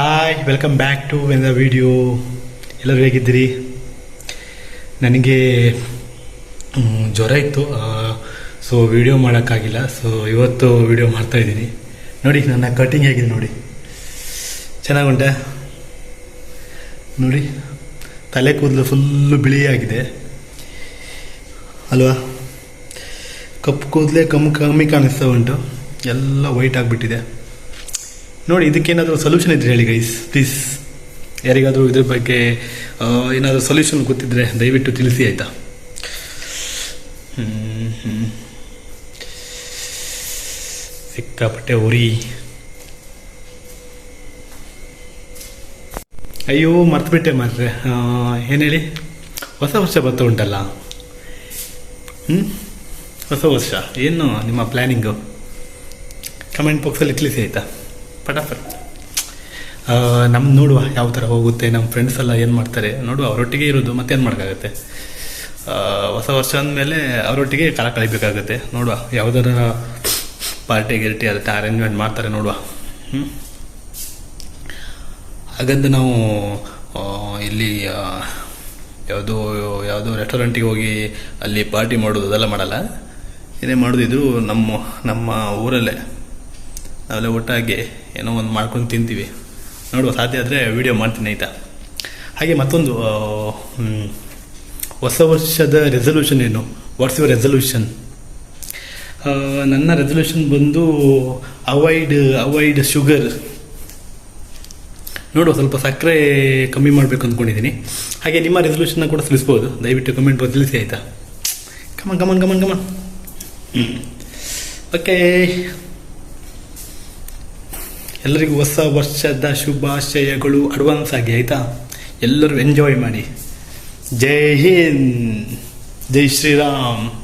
Hi welcome back to when video ಎಲ್ಲರೂ ಹೇಗಿದ್ದೀರಿ? ನನಗೆ ಜ್ವರ ಇತ್ತು. ಸೊ ವಿಡಿಯೋ ಮಾಡೋಕ್ಕಾಗಿಲ್ಲ. ಸೊ ಇವತ್ತು ವಿಡಿಯೋ ಮಾಡ್ತಾ ಇದ್ದೀನಿ. ನೋಡಿ, ನನ್ನ ಕಟಿಂಗ್ ಹೇಗಿದೆ ನೋಡಿ. ಚೆನ್ನಾಗುಂಟೆ? ನೋಡಿ, ತಲೆ ಕೂದಲು ಫುಲ್ಲು ಬಿಳಿಯಾಗಿದೆ. ಅಲ್ವಾ? ಕಪ್ಪು ಕೂದಲೇ ಕಮ್ಮಿ ಕಮ್ಮಿ ಕಾಣಿಸ್ತಾ ಉಂಟು. ಎಲ್ಲ ವೈಟ್ ಆಗಿಬಿಟ್ಟಿದೆ. ನೋಡಿ, ಇದಕ್ಕೇನಾದರೂ ಸೊಲ್ಯೂಷನ್ ಇದ್ರೆ ಹೇಳಿ ಗೈಸ್ ಪ್ಲೀಸ್ ಯಾರಿಗಾದರೂ ಇದ್ರ ಬಗ್ಗೆ ಏನಾದರೂ ಸೊಲ್ಯೂಷನ್ ಗೊತ್ತಿದ್ರೆ ದಯವಿಟ್ಟು ತಿಳಿಸಿ, ಆಯಿತಾ? ಸಿಕ್ಕಾಪಟ್ಟೆ ಉರಿ. ಅಯ್ಯೋ, ಮರ್ತುಬಿಟ್ಟೆ ಮಾರ್ರೆ. ಏನು ಹೇಳಿ? ಹೊಸ ವರ್ಷ ಬರ್ತಾ ಉಂಟಲ್ಲ? ಹ್ಞೂ ಹೊಸ ವರ್ಷ. ಏನು ನಿಮ್ಮ ಪ್ಲ್ಯಾನಿಂಗು ಕಮೆಂಟ್ ಬಾಕ್ಸಲ್ಲಿ ತಿಳಿಸಿ, ಆಯಿತಾ? ಪಟಾಫಟ್ ನಮ್ಮ ನೋಡುವ ಯಾವ ಥರ ಹೋಗುತ್ತೆ ನಮ್ಮ ಫ್ರೆಂಡ್ಸ್ ಎಲ್ಲ ಏನು ಮಾಡ್ತಾರೆ ನೋಡುವ ಅವರೊಟ್ಟಿಗೆ ಇರೋದು ಮತ್ತೇನು ಮಾಡೋಕ್ಕಾಗತ್ತೆ ಆ, ಹೊಸ ವರ್ಷ ಅಂದಮೇಲೆ ಅವರೊಟ್ಟಿಗೆ ಕಾಲ ಕಳಿಬೇಕಾಗುತ್ತೆ. ನೋಡುವ ಯಾವುದರ ಪಾರ್ಟಿ ಗಿರ್ಟಿ ಅದಕ್ಕೆ ಅರೇಂಜ್ಮೆಂಟ್ ಮಾಡ್ತಾರೆ ನೋಡುವ. ಹ್ಞೂ ಹಾಗಂತ ನಾವು ಇಲ್ಲಿ ಯಾವುದೋ ಯಾವುದೋ ರೆಸ್ಟೋರೆಂಟಿಗೆ ಹೋಗಿ ಅಲ್ಲಿ ಪಾರ್ಟಿ ಮಾಡೋದು ಅದೆಲ್ಲ ಮಾಡಲ್ಲ. ಏನೇ ಮಾಡೋದಿದ್ರು ನಮ್ಮ ನಮ್ಮ ಊರಲ್ಲೇ. ನಾವೆಲ್ಲ ಒಟ್ಟಾಗಿ ಏನೋ ಒಂದು ಮಾಡ್ಕೊಂಡು ತಿಂತೀವಿ. ನೋಡುವ ಸಾಧ್ಯ ಆದರೆ ವಿಡಿಯೋ ಮಾಡ್ತೀನಿ, ಆಯಿತಾ? ಹಾಗೆ ಮತ್ತೊಂದು ಹೊಸ ವರ್ಷದ ರೆಸಲ್ಯೂಷನ್ ಏನು? ವಾಟ್ಸ್ ಯುವರ್ ರೆಸಲ್ಯೂಷನ್ ನನ್ನ ರೆಸಲ್ಯೂಷನ್ ಬಂದು ಅವಾಯ್ಡ್ ಅವಾಯ್ಡ್ ಶುಗರ್ ನೋಡುವ, ಸ್ವಲ್ಪ ಸಕ್ಕರೆ ಕಮ್ಮಿ ಮಾಡಬೇಕು ಅಂದ್ಕೊಂಡಿದ್ದೀನಿ ಹಾಗೆ ನಿಮ್ಮ ರೆಸಲ್ಯೂಷನ್ನ ಕೂಡ ತಿಳಿಸ್ಬೋದು. ದಯವಿಟ್ಟು ಕಮೆಂಟ್ ತಿಳಿಸಿ, ಆಯಿತಾ? Come on come on come on come on okay ಎಲ್ಲರಿಗೂ ಹೊಸ ವರ್ಷದ ಶುಭಾಶಯಗಳು ಅಡ್ವಾನ್ಸ್ ಆಗಿ ಆಯಿತಾ? ಎಲ್ಲರೂ ಎಂಜಾಯ್ ಮಾಡಿ. ಜೈ ಹಿಂದ್ ಜೈ ಶ್ರೀರಾಮ್.